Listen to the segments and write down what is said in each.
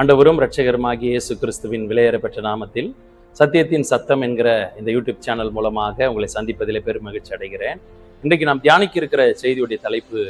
ஆண்டவரும் ரட்சகருமாகிய இயேசு கிறிஸ்துவின் விலையேறப்பெற்ற நாமத்தில் சத்தியத்தின் சத்தம் என்கிற இந்த யூடியூப் சேனல் மூலமாக உங்களை சந்திப்பதிலே பெரும் மகிழ்ச்சி அடைகிறேன். இன்றைக்கு நாம் தியானிக்க இருக்கிற செய்தியுடைய தலைப்பு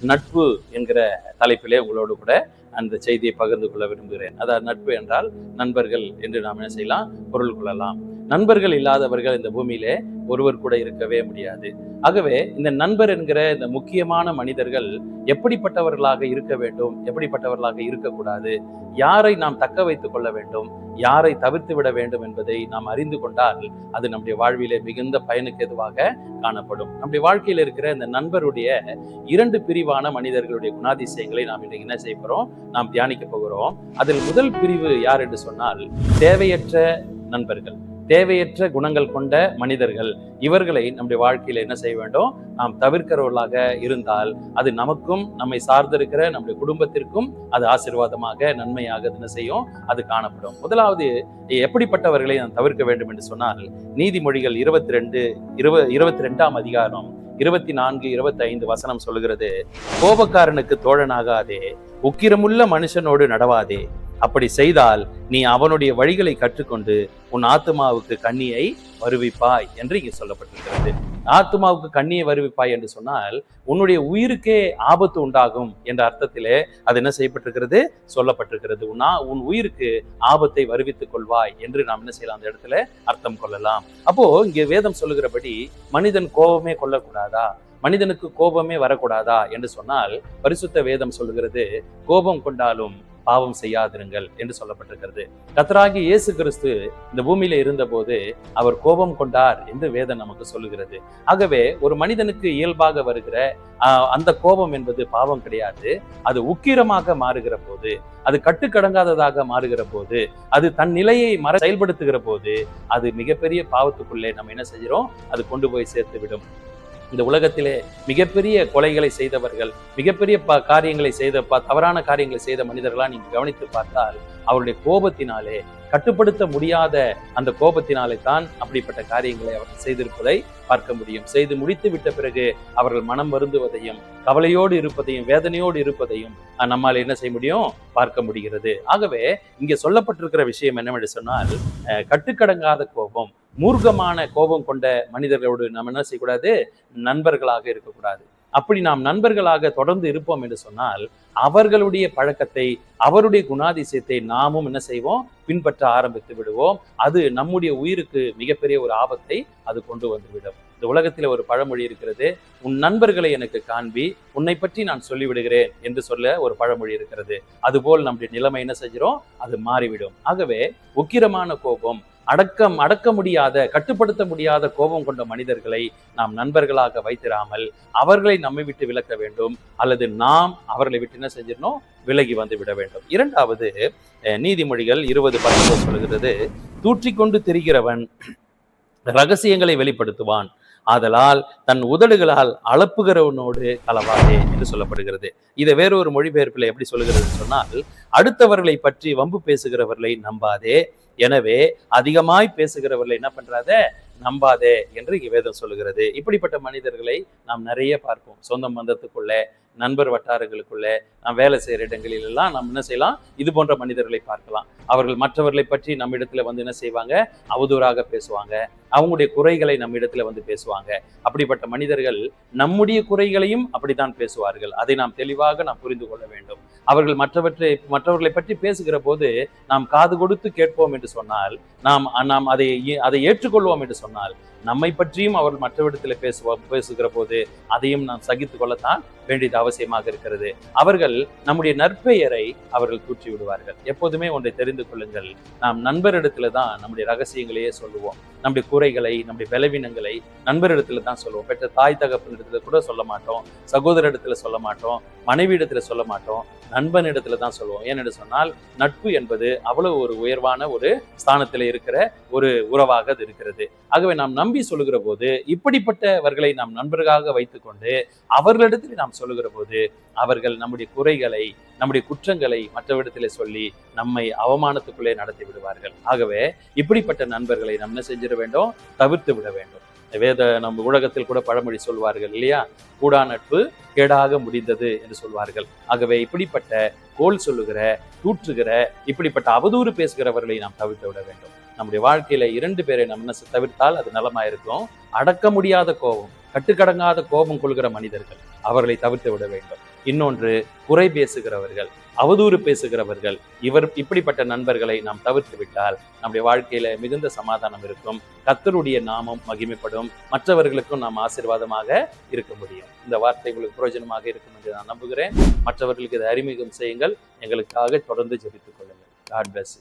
நட்பு என்கிற தலைப்பிலே உங்களோடு கூட அந்த செய்தியை பகிர்ந்து கொள்ள விரும்புகிறேன். அதாவது நட்பு என்றால் நண்பர்கள் என்று நாம் என்ன செய்யலாம்? பொருள் கொள்ளலாம். நண்பர்கள் இல்லாதவர்கள் இந்த பூமியிலே ஒருவர் கூட இருக்கவே முடியாது. ஆகவே இந்த நண்பர் என்கிற இந்த முக்கியமான மனிதர்கள் எப்படிப்பட்டவர்களாக இருக்க வேண்டும் எப்படிப்பட்டவர்களாக இருக்கக்கூடாது யாரை நாம் தக்க வைத்துக் கொள்ள வேண்டும் யாரை தவிர்த்து விட வேண்டும் என்பதை நாம் அறிந்து கொண்டால் அது நம்முடைய வாழ்விலே மிகுந்த பயனுக்கு எதுவாக காணப்படும். நம்முடைய வாழ்க்கையில் இருக்கிற இந்த நண்பருடைய இரண்டு பிரிவான மனிதர்களுடைய குணாதிசயங்களை நாம் இன்றைக்கு என்ன செய்ய போகிறோம் நாம் தியானிக்க போகிறோம். அதில் முதல் பிரிவு யார் என்று சொன்னால் தேவையற்ற நண்பர்கள். தேவையற்ற குணங்கள் கொண்ட மனிதர்கள். இவர்களை நம்முடைய வாழ்க்கையில் என்ன செய்ய வேண்டும்? நாம் தவிர்க்கிறவர்களாக இருந்தால் அது நமக்கும் நம்மை சார்ந்திருக்கிற நம்முடைய குடும்பத்திற்கும் அது ஆசீர்வாதமாக நன்மையாக என்ன செய்யும்? அது காணப்படும். முதலாவது எப்படிப்பட்டவர்களை நாம் தவிர்க்க வேண்டும் என்று சொன்னால் நீதிமொழிகள் இருபத்தி ரெண்டு இருப இருபத்தி ரெண்டாம் அதிகாரம் இருபத்தி நான்கு இருபத்தி ஐந்து வசனம் சொல்கிறது கோபக்காரனுக்கு தோழனாகாதே உக்கிரமுள்ள மனுஷனோடு நடவாதே அப்படி செய்தால் நீ அவனுடைய வழிகளை கற்றுக்கொண்டு உன் ஆத்மாவுக்கு கண்ணியை வருவிப்பாய் என்று இங்கே சொல்லப்பட்டிருக்கிறது. ஆத்மாவுக்கு கண்ணியை வருவிப்பாய் என்று சொன்னால் உன்னுடைய உயிருக்கே ஆபத்து உண்டாகும் என்ற அர்த்தத்திலே அது என்ன செய்யப்பட்டிருக்கிறது? சொல்லப்பட்டிருக்கிறது. உன்னா உன் உயிருக்கு ஆபத்தை வருவித்துக் கொள்வாய் என்று நாம் என்ன செய்யலாம்? அந்த இடத்துல அர்த்தம் கொள்ளலாம். அப்போ இங்கே வேதம் சொல்லுகிறபடி மனிதன் கோபமே கொள்ளக்கூடாதா? மனிதனுக்கு கோபமே வரக்கூடாதா? என்று சொன்னால் பரிசுத்த வேதம் சொல்லுகிறது கோபம் கொண்டாலும் பாவம் செய்யாதிருங்கள் என்று சொல்லப்பட்டிருக்கிறது. கத்தராகி இயேசு கிறிஸ்து இந்த பூமியில இருந்தபோது அவர் கோபம் கொண்டார் என்று வேதம் நமக்கு சொல்லுகிறது. ஆகவே ஒரு மனிதனுக்கு இயல்பாக வருகிற அந்த கோபம் என்பது பாவம் கிடையாது. அது உக்கிரமாக மாறுகிற போது அது கட்டுக்கடங்காததாக மாறுகிற போது அது தன் நிலையை மற செயல்படுத்துகிற போது அது மிகப்பெரிய பாவத்துக்குள்ளே நம்ம என்ன செய்கிறோம்? அது கொண்டு போய் சேர்த்து விடும் இந்த உலகத்திலே மிகப்பெரிய கொலைகளை செய்தவர்கள் மிகப்பெரிய ப காரியங்களை செய்த ப தவறான காரியங்களை செய்த மனிதர்களாக நீங்கள் கவனித்து பார்த்தால் அவருடைய கோபத்தினாலே கட்டுப்படுத்த முடியாத அந்த கோபத்தினாலே தான் அப்படிப்பட்ட காரியங்களை அவர்கள் செய்திருப்பதை பார்க்க முடியும். செய்து முடித்து விட்ட பிறகு அவர்கள் மனம் வருந்துவதையும் கவலையோடு இருப்பதையும் வேதனையோடு இருப்பதையும் நம்மால் என்ன செய்ய முடியும்? பார்க்க முடிகிறது. ஆகவே இங்கே சொல்லப்பட்டிருக்கிற விஷயம் என்னவென்று சொன்னால் கட்டுக்கடங்காத கோபம் மூர்க்கமான கோபம் கொண்ட மனிதர்களோடு நம்ம என்ன செய்யக்கூடாது? நண்பர்களாக இருக்கக்கூடாது. அப்படி நாம் நண்பர்களாக தொடர்ந்து இருப்போம் என்று சொன்னால் அவர்களுடைய பழக்கத்தை அவருடைய குணாதிசயத்தை நாமும் என்ன செய்வோம்? பின்பற்ற ஆரம்பித்து விடுவோம். அது நம்முடைய உயிருக்கு மிகப்பெரிய ஒரு ஆபத்தை அது கொண்டு வந்துவிடும். இந்த உலகத்தில் ஒரு பழமொழி இருக்கிறது உன் நண்பர்களை எனக்கு காண்பி உன்னை பற்றி நான் சொல்லிவிடுகிறேன் என்று சொல்ல ஒரு பழமொழி இருக்கிறது. அதுபோல் நம்முடைய நிலைமை என்ன செஞ்சிடும் அது மாறிவிடும். ஆகவே உக்கிரமான கோபம் அடக்கம் அடக்க முடியாத கட்டுப்படுத்த முடியாத கோபம் கொண்ட மனிதர்களை நாம் நண்பர்களாக வைத்திராமல் அவர்களை நம்மை விட்டு விலக்க வேண்டும் அல்லது நாம் அவர்களை விட்டு என்ன செஞ்சிடணும்? விலகி வந்து விட வேண்டும். இரண்டாவது நீதிமொழிகள் இருபது பத்தொன்பது சொல்கிறது தூற்றிக்கொண்டு திரிகிறவன் ரகசியங்களை வெளிப்படுத்துவான். ஆதலால் தன் உதடுகளால் அளப்புகிறவனோடு கலவாதே என்று சொல்லப்படுகிறது. இதை வேறொரு மொழிபெயர்ப்பில் எப்படி சொல்லுகிறது சொன்னால் அடுத்தவர்களை பற்றி வம்பு பேசுகிறவர்களை நம்பாதே. எனவே அதிகமாய் பேசுகிறவர்களை என்ன பண்றாத? நம்பாதே என்று இங்கே வேதம் சொல்லுகிறது. இப்படிப்பட்ட மனிதர்களை நாம் நிறைய பார்ப்போம். சொந்த மந்தத்துக்குள்ளே நண்பர் வட்டாரங்களுக்குள்ளே நாம் வேலை செய்கிற இடங்களில் எல்லாம் நாம் என்ன செய்யலாம்? இது போன்ற மனிதர்களை பார்க்கலாம். அவர்கள் மற்றவர்களை பற்றி நம்ம இடத்துல வந்து என்ன செய்வாங்க? அவதூறாக பேசுவாங்க. அவங்களுடைய குறைகளை நம்ம இடத்துல வந்து பேசுவாங்க. அப்படிப்பட்ட மனிதர்கள் நம்முடைய குறைகளையும் அப்படித்தான் பேசுவார்கள். அதை நாம் தெளிவாக நாம் புரிந்து கொள்ள வேண்டும். அவர்கள் மற்றவற்றை மற்றவர்களை பற்றி பேசுகிற போது நாம் காது கொடுத்து கேட்போம் என்று சொன்னால் நாம் நாம் அதை அதை ஏற்றுக்கொள்வோம் என்று சொன்னால் நம்மை பற்றியும் அவர்கள் மற்றவிடத்தில் பேசுவோம் பேசுகிற போது அதையும் நாம் சகித்து கொள்ளத்தான் வேண்டியது அவசியமாக இருக்கிறது. அவர்கள் நம்முடைய நற்பெயரை அவர்கள் தூற்றி விடுவார்கள். எப்போதுமே ஒன்றை தெரிந்து கொள்ளுங்கள். நாம் நண்பரிடத்துல தான் நம்முடைய ரகசியங்களையே சொல்லுவோம். நம்முடைய குறைகளை நம்முடைய பலவீனங்களை நண்பரிடத்துல தான் சொல்லுவோம். பெற்ற தாய் தகப்பனிடத்துல கூட சொல்ல மாட்டோம். சகோதர இடத்துல சொல்ல மாட்டோம். மனைவி இடத்துல சொல்ல மாட்டோம். நண்பன் இடத்துல தான் சொல்லுவோம். ஏனென்று சொன்னால் நட்பு என்பது அவ்வளவு ஒரு உயர்வான ஒரு ஸ்தானத்தில் இருக்கிற ஒரு உறவாக அது இருக்கிறது. ஆகவே நாம் நம் நம்பி சொல்லுகிற போது இப்படிப்பட்டவர்களை நாம் நண்பர்களாக வைத்துக்கொண்டு அவர்களிடத்தில் நாம் சொல்லுகிற போது அவர்கள் நம்முடைய குறைகளை நம்முடைய குற்றங்களை மற்றவரிடத்தில் சொல்லி நம்மை அவமானத்துக்குள்ளே நடத்தி விடுவார்கள். ஆகவே இப்படிப்பட்ட நண்பர்களை நம்ம என்ன செஞ்சிட வேண்டும்? தவிர்த்து விட வேண்டும். வேத நம்ம உலகத்தில் கூட பழமொழி சொல்வார்கள் இல்லையா? கூடா நட்பு கேடாக முடிந்தது என்று சொல்வார்கள். ஆகவே இப்படிப்பட்ட கோல் சொல்லுகிற தூற்றுகிற இப்படிப்பட்ட அவதூறு பேசுகிறவர்களை நாம் தவிர்த்து விட வேண்டும். நம்முடைய வாழ்க்கையில இரண்டு பேரை நம்ம தவிர்த்தால் அது நலமா இருக்கும் அடக்க முடியாத கோபம் கட்டுக்கடங்காத கோபம் கொள்கிற மனிதர்கள் அவர்களை தவிர்த்து விட வேண்டும். இன்னொன்று குறை பேசுகிறவர்கள் அவதூறு பேசுகிறவர்கள் இவர் இப்படிப்பட்ட நண்பர்களை நாம் தவிர்த்து விட்டால் நம்முடைய வாழ்க்கையில மிகுந்த சமாதானம் இருக்கும். கத்தருடைய நாமம் மகிமைப்படும். மற்றவர்களுக்கும் நாம் ஆசீர்வாதமாக இருக்க முடியும். இந்த வார்த்தை உங்களுக்கு பிரயோஜனமாக இருக்கும் என்று நான் நம்புகிறேன். மற்றவர்களுக்கு இதை அறிமுகம் செய்யுங்கள். எங்களுக்காக தொடர்ந்து ஜெபித்துக் கொள்ளுங்கள். God plus